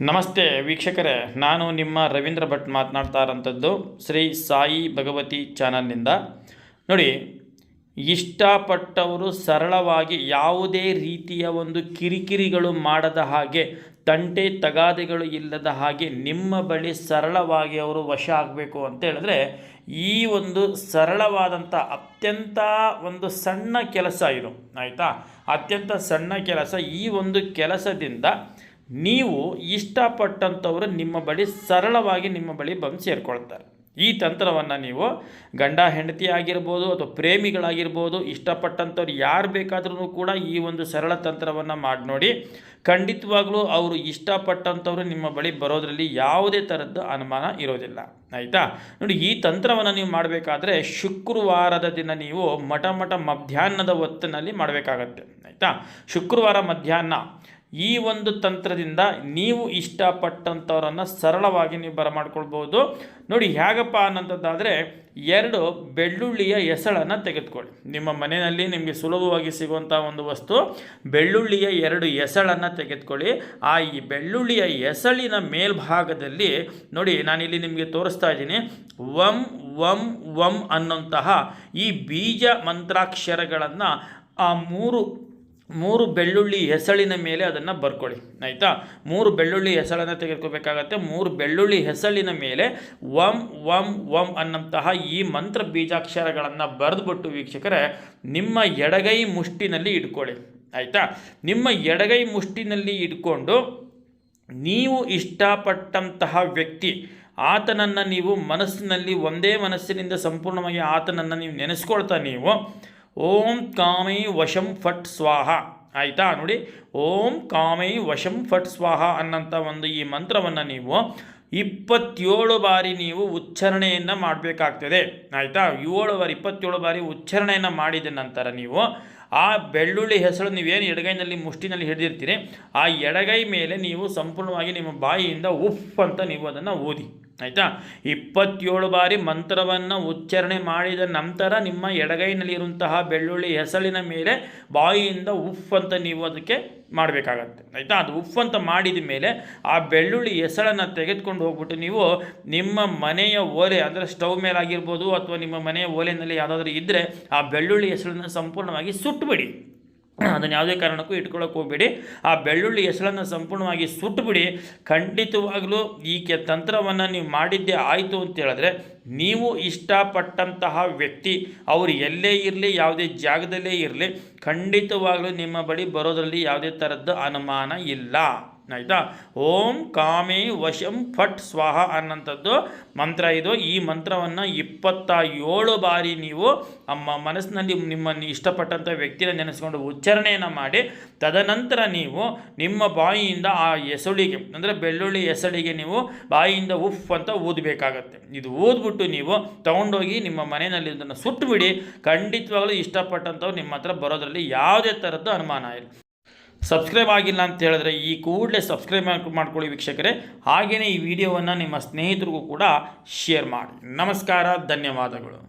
ನಮಸ್ತೆ ವೀಕ್ಷಕರೇ, ನಾನು ನಿಮ್ಮ ರವೀಂದ್ರ ಭಟ್ ಮಾತನಾಡ್ತಾ ಇರೋಂಥದ್ದು ಶ್ರೀ ಸಾಯಿ ಭಗವತಿ ಚಾನಲ್ನಿಂದ. ನೋಡಿ, ಇಷ್ಟಪಟ್ಟವರು ಸರಳವಾಗಿ ಯಾವುದೇ ರೀತಿಯ ಒಂದು ಕಿರಿಕಿರಿಗಳು ಮಾಡದ ಹಾಗೆ, ತಂಟೆ ತಗಾದೆಗಳು ಇಲ್ಲದ ಹಾಗೆ ನಿಮ್ಮ ಬಳಿ ಸರಳವಾಗಿ ಅವರು ವಶ ಆಗಬೇಕು ಅಂತ ಹೇಳಿದ್ರೆ, ಈ ಒಂದು ಸರಳವಾದಂಥ ಅತ್ಯಂತ ಒಂದು ಸಣ್ಣ ಕೆಲಸ ಇದು, ಆಯಿತಾ? ಅತ್ಯಂತ ಸಣ್ಣ ಕೆಲಸ ಈ ಒಂದು ಕೆಲಸದಿಂದ ನೀವು ಇಷ್ಟಪಟ್ಟಂಥವರು ನಿಮ್ಮ ಬಳಿ ಸರಳವಾಗಿ ನಿಮ್ಮ ಬಳಿ ಬಂದು ಸೇರಿಕೊಳ್ತಾರೆ. ಈ ತಂತ್ರವನ್ನು ನೀವು ಗಂಡ, ಹೆಂಡತಿ ಆಗಿರ್ಬೋದು ಅಥವಾ ಪ್ರೇಮಿಗಳಾಗಿರ್ಬೋದು, ಇಷ್ಟಪಟ್ಟಂಥವ್ರು ಯಾರು ಬೇಕಾದ್ರೂ ಕೂಡ ಈ ಒಂದು ಸರಳ ತಂತ್ರವನ್ನು ಮಾಡಿ ನೋಡಿ. ಖಂಡಿತವಾಗಲೂ ಅವರು ಇಷ್ಟಪಟ್ಟಂಥವ್ರು ನಿಮ್ಮ ಬಳಿ ಬರೋದರಲ್ಲಿ ಯಾವುದೇ ಥರದ್ದು ಅನುಮಾನ ಇರೋದಿಲ್ಲ. ಆಯಿತಾ? ನೋಡಿ, ಈ ತಂತ್ರವನ್ನು ನೀವು ಮಾಡಬೇಕಾದ್ರೆ ಶುಕ್ರವಾರದ ದಿನ ನೀವು ಮಠ ಮಠ ಮಧ್ಯಾಹ್ನದ ಹೊತ್ತಿನಲ್ಲಿ ಮಾಡಬೇಕಾಗತ್ತೆ. ಆಯಿತಾ? ಶುಕ್ರವಾರ ಮಧ್ಯಾಹ್ನ. ಈ ಒಂದು ತಂತ್ರದಿಂದ ನೀವು ಇಷ್ಟಪಟ್ಟಂಥವ್ರನ್ನು ಸರಳವಾಗಿ ನೀವು ಬರಮಾಡ್ಕೊಳ್ಬೋದು. ನೋಡಿ, ಹೇಗಪ್ಪ ಅನ್ನೋಂಥದ್ದಾದರೆ ಎರಡು ಬೆಳ್ಳುಳ್ಳಿಯ ಎಸಳನ್ನು ತೆಗೆದುಕೊಳ್ಳಿ. ನಿಮ್ಮ ಮನೆಯಲ್ಲಿ ನಿಮಗೆ ಸುಲಭವಾಗಿ ಸಿಗುವಂಥ ಒಂದು ವಸ್ತು, ಬೆಳ್ಳುಳ್ಳಿಯ ಎರಡು ಎಸಳನ್ನು ತೆಗೆದುಕೊಳ್ಳಿ. ಆ ಈ ಬೆಳ್ಳುಳ್ಳಿಯ ಎಸಳಿನ ಮೇಲ್ಭಾಗದಲ್ಲಿ ನೋಡಿ, ನಾನಿಲ್ಲಿ ನಿಮಗೆ ತೋರಿಸ್ತಾ ಇದ್ದೀನಿ. ವಂ ವಂ ವಂ ಅನ್ನೋಂತಹ ಈ ಬೀಜ ಮಂತ್ರಾಕ್ಷರಗಳನ್ನು ಆ ಮೂರು ಮೂರು ಬೆಳ್ಳುಳ್ಳಿ ಹೆಸಳಿನ ಮೇಲೆ ಅದನ್ನು ಬರ್ಕೊಳ್ಳಿ, ಆಯಿತಾ? ಮೂರು ಬೆಳ್ಳುಳ್ಳಿ ಹೆಸಳನ್ನು ತೆಗೆದುಕೋಬೇಕಾಗತ್ತೆ. ಮೂರು ಬೆಳ್ಳುಳ್ಳಿ ಹೆಸಳಿನ ಮೇಲೆ ವಂ ವಂ ವಂ ಅನ್ನಂತಹ ಈ ಮಂತ್ರ ಬೀಜಾಕ್ಷರಗಳನ್ನು ಬರೆದುಬಿಟ್ಟು ವೀಕ್ಷಕರೇ, ನಿಮ್ಮ ಎಡಗೈ ಮುಷ್ಟಿನಲ್ಲಿ ಇಟ್ಕೊಳ್ಳಿ, ಆಯಿತಾ? ನಿಮ್ಮ ಎಡಗೈ ಮುಷ್ಟಿನಲ್ಲಿ ಇಟ್ಕೊಂಡು ನೀವು ಇಷ್ಟಪಟ್ಟಂತಹ ವ್ಯಕ್ತಿ, ಆತನನ್ನು ನೀವು ಮನಸ್ಸಿನಲ್ಲಿ, ಒಂದೇ ಮನಸ್ಸಿನಿಂದ ಸಂಪೂರ್ಣವಾಗಿ ಆತನನ್ನು ನೀವು ನೆನೆಸ್ಕೊಳ್ತಾ ನೀವು ಓಂ ಕಾಮೈ ವಶಂ ಫಟ್ ಸ್ವಾಹ. ಆಯಿತಾ? ನೋಡಿ, ಓಂ ಕಾಮೈ ವಶಂ ಫಟ್ ಸ್ವಾಹ ಅನ್ನಂಥ ಒಂದು ಈ ಮಂತ್ರವನ್ನು ನೀವು ಇಪ್ಪತ್ತೇಳು ಬಾರಿ ನೀವು ಉಚ್ಚಾರಣೆಯನ್ನು ಮಾಡಬೇಕಾಗ್ತದೆ. ಆಯಿತಾ? ಏಳು ಬಾರಿ, ಇಪ್ಪತ್ತೇಳು ಬಾರಿ ಉಚ್ಚಾರಣೆಯನ್ನು ಮಾಡಿದ ನಂತರ ನೀವು ಆ ಬೆಳ್ಳುಳ್ಳಿ ಹೆಸರು ನೀವೇನು ಎಡಗೈನಲ್ಲಿ ಮುಷ್ಟಿನಲ್ಲಿ ಹಿಡಿದಿರ್ತೀರಿ, ಆ ಎಡಗೈ ಮೇಲೆ ನೀವು ಸಂಪೂರ್ಣವಾಗಿ ನಿಮ್ಮ ಬಾಯಿಯಿಂದ ಉಫ್ ಅಂತ ನೀವು ಅದನ್ನು ಓದಿ. ಆಯಿತಾ? ಇಪ್ಪತ್ತೇಳು ಬಾರಿ ಮಂತ್ರವನ್ನು ಉಚ್ಚಾರಣೆ ಮಾಡಿದ ನಂತರ ನಿಮ್ಮ ಎಡಗೈನಲ್ಲಿರುವಂತಹ ಬೆಳ್ಳುಳ್ಳಿ ಹೆಸಳಿನ ಮೇಲೆ ಬಾಯಿಯಿಂದ ಉಫ್ ಅಂತ ನೀವು ಅದಕ್ಕೆ ಮಾಡಬೇಕಾಗತ್ತೆ. ಆಯಿತಾ? ಅದು ಉಫ್ ಅಂತ ಮಾಡಿದ ಮೇಲೆ ಆ ಬೆಳ್ಳುಳ್ಳಿ ಹೆಸಳನ್ನು ತೆಗೆದುಕೊಂಡು ಹೋಗ್ಬಿಟ್ಟು ನೀವು ನಿಮ್ಮ ಮನೆಯ ಓಲೆ ಅಂದರೆ ಸ್ಟವ್ ಮೇಲಾಗಿರ್ಬೋದು ಅಥವಾ ನಿಮ್ಮ ಮನೆಯ ಓಲೆಯಲ್ಲಿ ಯಾವುದಾದ್ರೂ ಇದ್ದರೆ ಆ ಬೆಳ್ಳುಳ್ಳಿ ಹೆಸಳನ್ನು ಸಂಪೂರ್ಣವಾಗಿ ಸುಟ್ಟುಬಿಡಿ ಅದನ್ನು ಯಾವುದೇ ಕಾರಣಕ್ಕೂ ಇಟ್ಕೊಳ್ಳೋಕೆ ಹೋಗಬೇಡಿ. ಆ ಬೆಳ್ಳುಳ್ಳಿ ಹೆಸರನ್ನು ಸಂಪೂರ್ಣವಾಗಿ ಸುಟ್ಟುಬಿಡಿ ಖಂಡಿತವಾಗಲೂ ಈ ಕೆ ತಂತ್ರವನ್ನು ನೀವು ಮಾಡಿದ್ದೇ ಆಯಿತು ಅಂತ ಹೇಳಿದ್ರೆ ನೀವು ಇಷ್ಟಪಟ್ಟಂತಹ ವ್ಯಕ್ತಿ ಅವರು ಎಲ್ಲೇ ಇರಲಿ, ಯಾವುದೇ ಜಾಗದಲ್ಲೇ ಇರಲಿ, ಖಂಡಿತವಾಗಲೂ ನಿಮ್ಮ ಬಳಿ ಬರೋದರಲ್ಲಿ ಯಾವುದೇ ಥರದ್ದು ಅನುಮಾನ ಇಲ್ಲ. ಆಯಿತಾ? ಓಂ ಕಾಮೇ ವಶಂ ಫಟ್ ಸ್ವಾಹ ಅನ್ನೋಂಥದ್ದು ಮಂತ್ರ ಇದು. ಈ ಮಂತ್ರವನ್ನು ಇಪ್ಪತ್ತ ಏಳು ಬಾರಿ ನೀವು ಅಮ್ಮ ಮನಸ್ಸಿನಲ್ಲಿ ನಿಮ್ಮನ್ನು ಇಷ್ಟಪಟ್ಟಂಥ ವ್ಯಕ್ತಿನ ನೆನೆಸ್ಕೊಂಡು ಉಚ್ಚಾರಣೆಯನ್ನು ಮಾಡಿ, ತದನಂತರ ನೀವು ನಿಮ್ಮ ಬಾಯಿಯಿಂದ ಆ ಎಸಳಿಗೆ, ಅಂದರೆ ಬೆಳ್ಳುಳ್ಳಿ ಎಸಳಿಗೆ ನೀವು ಬಾಯಿಯಿಂದ ಉಫ್ ಅಂತ ಊದಬೇಕಾಗತ್ತೆ. ಇದು ಊದ್ಬಿಟ್ಟು ನೀವು ತೊಗೊಂಡೋಗಿ ನಿಮ್ಮ ಮನೆಯಲ್ಲಿ ಇದನ್ನು ಸುಟ್ಟುಬಿಡಿ ಖಂಡಿತವಾಗಲೂ ಇಷ್ಟಪಟ್ಟಂಥವ್ರು ನಿಮ್ಮ ಹತ್ರ ಬರೋದರಲ್ಲಿ ಯಾವುದೇ ಥರದ್ದು ಅನುಮಾನ ಇಲ್ಲ. ಸಬ್ಸ್ಕ್ರೈಬ್ ಆಗಿಲ್ಲ ಅಂತ ಹೇಳಿದ್ರೆ ಈ ಕೂಡಲೇ ಸಬ್ಸ್ಕ್ರೈಬ್ ಮಾಡ್ಕೊಳ್ಳಿ ವೀಕ್ಷಕರೇ. ಹಾಗೆಯೇ ಈ ವಿಡಿಯೋವನ್ನು ನಿಮ್ಮ ಸ್ನೇಹಿತರಿಗೂ ಕೂಡ ಶೇರ್ ಮಾಡಿ. ನಮಸ್ಕಾರ, ಧನ್ಯವಾದಗಳು.